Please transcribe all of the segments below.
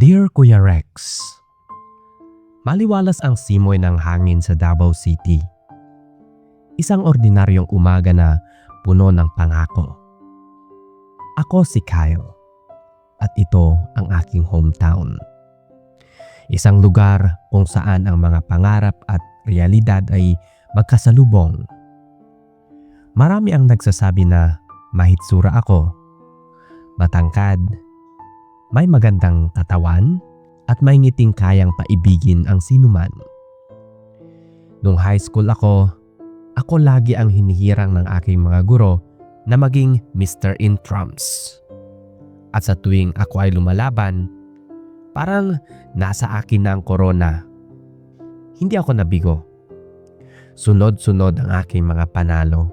Dear Kuya Rex, Maliwalas ang simoy ng hangin sa Davao City. Isang ordinaryong umaga na puno ng pangako. Ako si Kyle at ito ang aking hometown. Isang lugar kung saan ang mga pangarap at realidad ay magkasalubong. Marami ang nagsasabi na mahitsura ako, matangkad, may magandang katawan, at may ngiting kayang paibigin ang sinuman. Nung high school ako, ako lagi ang hinihirang ng aking mga guro na maging Mr. Intrams. At sa tuwing ako ay lumalaban, parang nasa akin na ang korona. Hindi ako nabigo. Sunod-sunod ang aking mga panalo.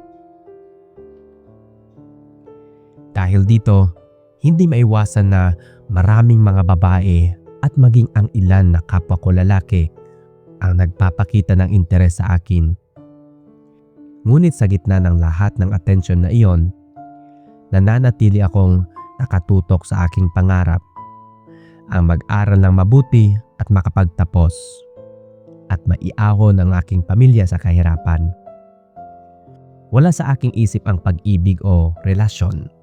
Dahil dito, hindi maiwasan na maraming mga babae at maging ang ilan na kapwa ko lalaki ang nagpapakita ng interes sa akin. Ngunit sa gitna ng lahat ng atensyon na iyon, nananatili akong nakatutok sa aking pangarap. Ang mag-aral ng mabuti at makapagtapos at maiahon ang aking pamilya sa kahirapan. Wala sa aking isip ang pag-ibig o relasyon.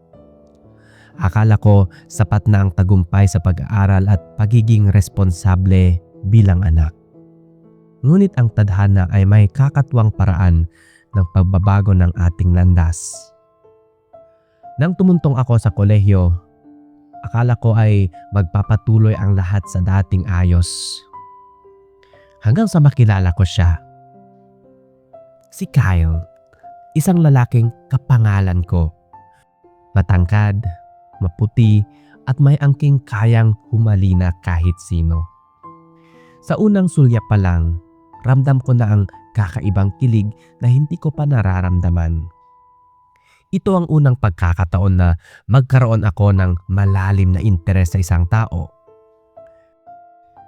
Akala ko sapat na ang tagumpay sa pag-aaral at pagiging responsable bilang anak. Ngunit ang tadhana ay may kakatwang paraan ng pagbabago ng ating landas. Nang tumuntong ako sa kolehiyo, akala ko ay magpapatuloy ang lahat sa dating ayos. Hanggang sa makilala ko siya. Si Kyle, isang lalaking kapangalan ko. Matangkad, maputi at may angking kayang humalina kahit sino. Sa unang sulya pa lang, ramdam ko na ang kakaibang kilig na hindi ko pa nararamdaman. Ito ang unang pagkakataon na magkaroon ako ng malalim na interes sa isang tao.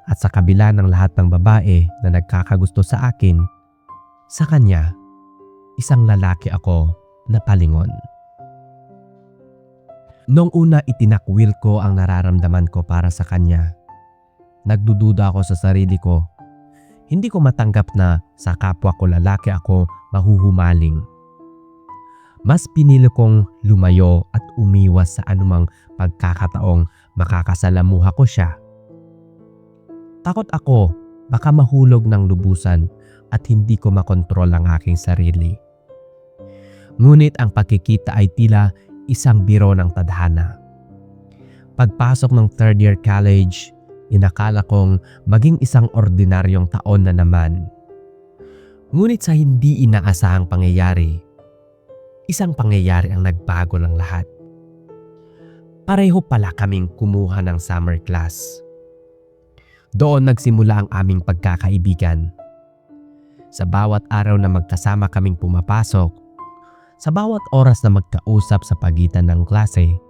At sa kabila ng lahat ng babae na nagkakagusto sa akin, sa kanya, isang lalaki ako na palingon. Noong una itinakwil ko ang nararamdaman ko para sa kanya. Nagdududa ako sa sarili ko. Hindi ko matanggap na sa kapwa ko lalaki ako mahuhumaling. Mas pinili kong lumayo at umiwas sa anumang pagkakataong makakasalamuha ko siya. Takot ako baka mahulog ng lubusan at hindi ko makontrol ang aking sarili. Ngunit ang pagkikita ay tila isang biro ng tadhana. Pagpasok ng third year college, inakala kong maging isang ordinaryong taon na naman. Ngunit sa hindi inaasahang pangyayari, isang pangyayari ang nagbago ng lahat. Pareho pala kaming kumuha ng summer class. Doon nagsimula ang aming pagkakaibigan. Sa bawat araw na magkasama kaming pumapasok, sa bawat oras na magkausap sa pagitan ng klase,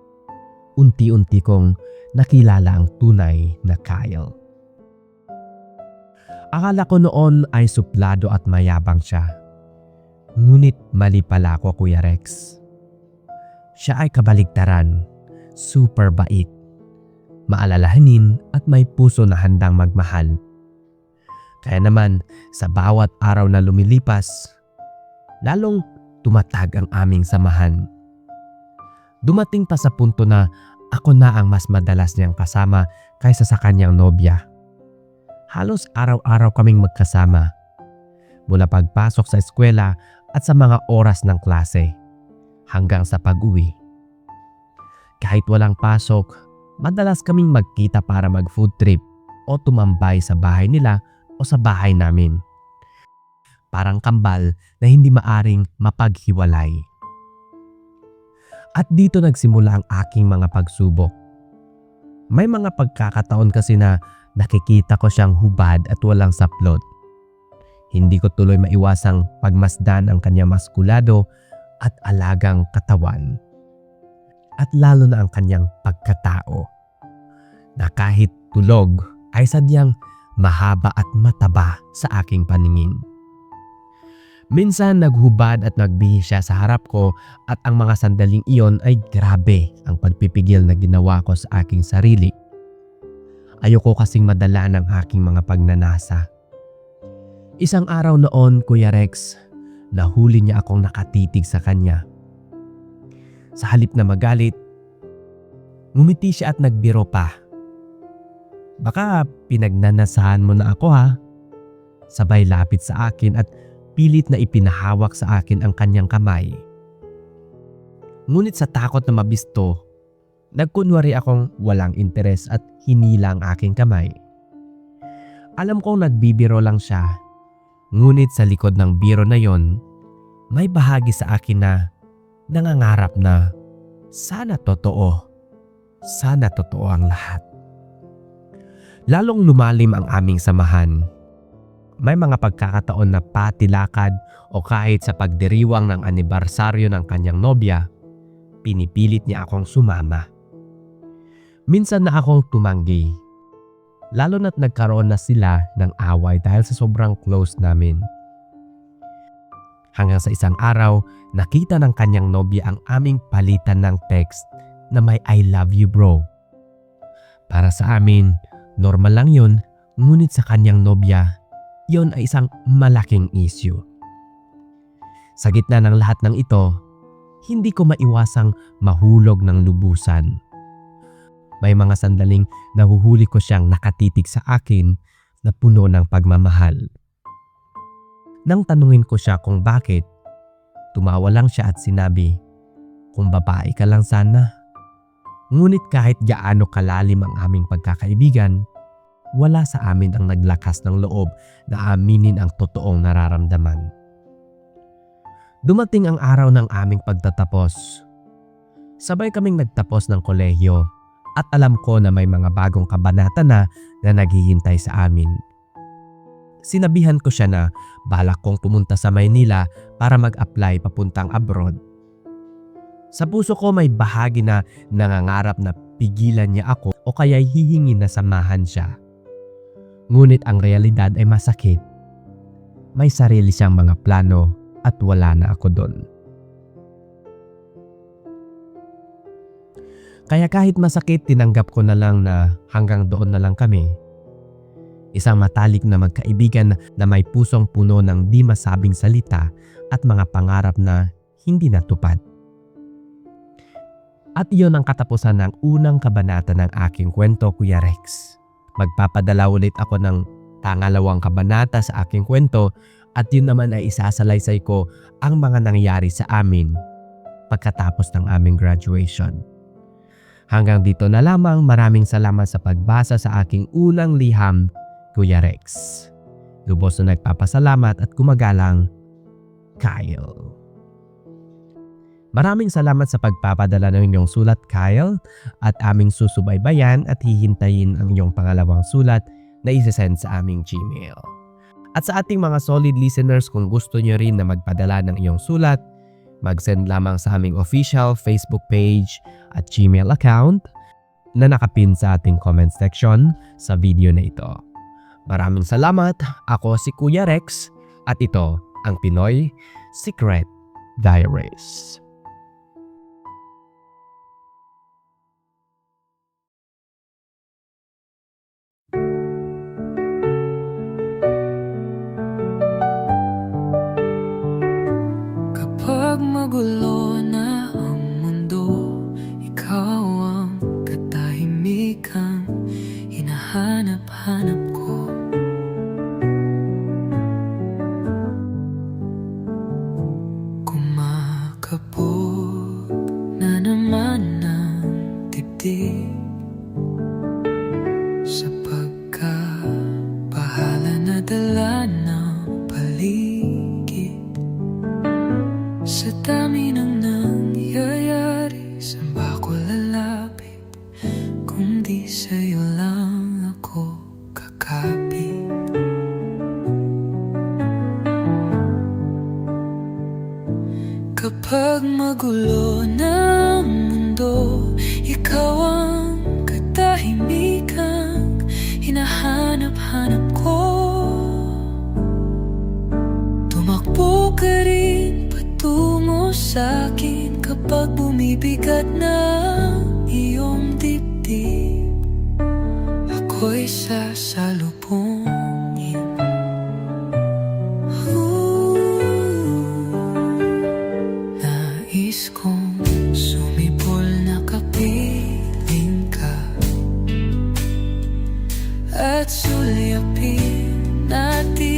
unti-unti kong nakilala ang tunay na Kyle. Akala ko noon ay suplado at mayabang siya. Ngunit mali pala ako Kuya Rex. Siya ay kabaligtaran, super bait, maalalahanin at may puso na handang magmahal. Kaya naman sa bawat araw na lumilipas, lalong tumatag ang aming samahan. Dumating pa sa punto na ako na ang mas madalas niyang kasama kaysa sa kanyang nobya. Halos araw-araw kaming magkasama. Mula pagpasok sa eskwela at sa mga oras ng klase hanggang sa pag-uwi. Kahit walang pasok, madalas kaming magkita para mag-food trip o tumambay sa bahay nila o sa bahay namin parang kambal na hindi maaring mapaghiwalay. At dito nagsimula ang aking mga pagsubok. May mga pagkakataon kasi na nakikita ko siyang hubad at walang saplot. Hindi ko tuloy maiwasang pagmasdan ang kanyang maskulado at alagang katawan. At lalo na ang kanyang pagkatao. Na kahit tulog ay sadyang mahaba at mataba sa aking paningin. Minsan naghubad at nagbihis siya sa harap ko at ang mga sandaling iyon ay grabe ang pagpipigil na ginawa ko sa aking sarili. Ayoko kasing madala ng aking mga pagnanasa. Isang araw noon, Kuya Rex, nahuli niya akong nakatitig sa kanya. Sa halip na magalit, ngumiti siya at nagbiro pa. Baka pinagnanasahan mo na ako ha? Sabay lapit sa akin at pilit na ipinahawak sa akin ang kanyang kamay. Ngunit sa takot na mabisto, nagkunwari akong walang interes at hinila ang aking kamay. Alam kong nagbibiro lang siya, ngunit sa likod ng biro na yon, may bahagi sa akin na nangangarap na sana totoo, sana totoo ang lahat. Lalong lumalim ang aming samahan. May mga pagkakataon na patilakad o kahit sa pagdiriwang ng anibersaryo ng kanyang nobya, pinipilit niya akong sumama. Minsan na akong tumanggi. Lalo na't nagkaroon na sila ng away dahil sa sobrang close namin. Hanggang sa isang araw, nakita ng kanyang nobya ang aming palitan ng text na may I love you bro. Para sa amin, normal lang yun, ngunit sa kanyang nobya, yon ay isang malaking issue. Sa gitna ng lahat ng ito, hindi ko maiwasang mahulog ng lubusan. May mga sandaling nahuhuli ko siyang nakatitig sa akin na puno ng pagmamahal. Nang tanungin ko siya kung bakit, tumawa lang siya at sinabi, kung babae ka lang sana. Ngunit kahit gaano kalalim ang aming pagkakaibigan, wala sa amin ang naglakas ng loob na aminin ang totoong nararamdaman. Dumating ang araw ng aming pagtatapos. Sabay kaming nagtapos ng kolehiyo at alam ko na may mga bagong kabanata na na naghihintay sa amin. Sinabihan ko siya na balak kong pumunta sa Maynila para mag-apply papuntang abroad. Sa puso ko may bahagi na nangangarap na pigilan niya ako o kaya hihingi na samahan siya. Ngunit ang realidad ay masakit. May sarili siyang mga plano at wala na ako doon. Kaya kahit masakit, tinanggap ko na lang na hanggang doon na lang kami. Isang matalik na magkaibigan na may pusong puno ng di masabing salita at mga pangarap na hindi natupad. At iyon ang katapusan ng unang kabanata ng aking kwento, Kuya Rex. Magpapadala ulit ako ng tangalawang kabanata sa aking kwento at yun naman ay isasalaysay ko ang mga nangyari sa amin pagkatapos ng aming graduation. Hanggang dito na lamang maraming salamat sa pagbasa sa aking unang liham, Kuya Rex. Lubos na nagpapasalamat at gumagalang, Kyle. Maraming salamat sa pagpapadala ng inyong sulat, Kyle, at aming susubaybayan at hihintayin ang inyong pangalawang sulat na isesend sa aming Gmail. At sa ating mga solid listeners, kung gusto nyo rin na magpadala ng iyong sulat, mag-send lamang sa aming official Facebook page at Gmail account na nakapin sa ating comment section sa video na ito. Maraming salamat. Ako si Kuya Rex at ito ang Pinoy Secret Diaries. Ka rin patungo sa akin Kapag bumibigat na iyong dibdib. Ako'y sasalubungin. Ooh, Nais kong sumipol na kapiling ka. At sulyapin natin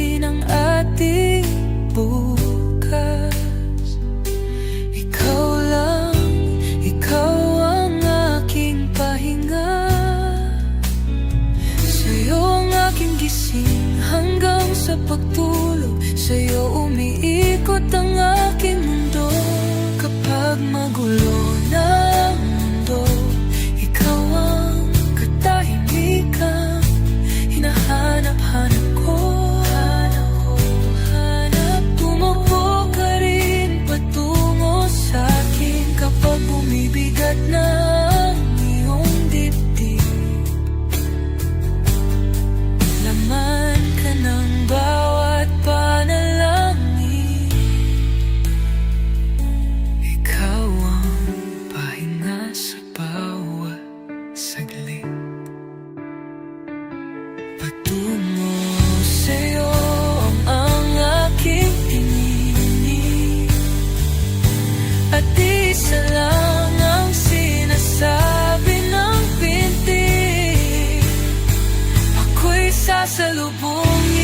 等 isa lang ang sinasabi ng binti. Ako'y sasalubungin